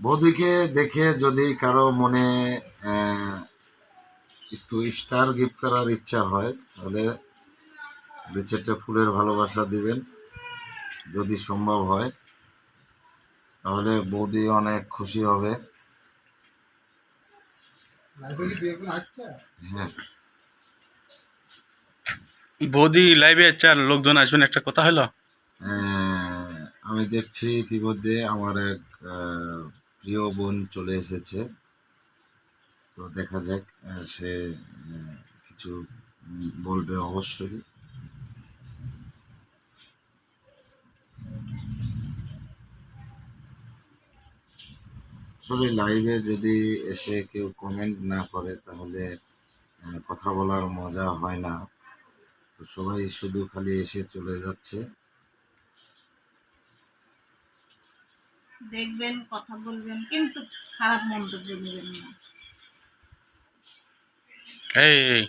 বৌদিকে দেখে যদি কারও মনে একটু স্টার গিফট করার ইচ্ছা হয় তাহলে দু চারটে ফুলের ভালোবাসা দিবেন। যদি সম্ভব হয় তাহলে বৌদি অনেক খুশি হবে। হ্যাঁ। বৌদি লাইভে চান লোকজন আসবেন একটা কথা হলো? আমি দেখছি ইতিমধ্যে আমার এক প্রিয় বোন চলে এসেছে। তো দেখা যাক সে কিছু বলবে অবশ্যই। আসলে লাইভে যদি এসে কেউ কমেন্ট না করে, তাহলে কথা বলার মজা হয় না। তো সবাই শুধু খালি এসে চলে যাচ্ছে। দেখবেন কথা বলবেন কিন্তু খারাপ মন্তব্য নেবেন না। এই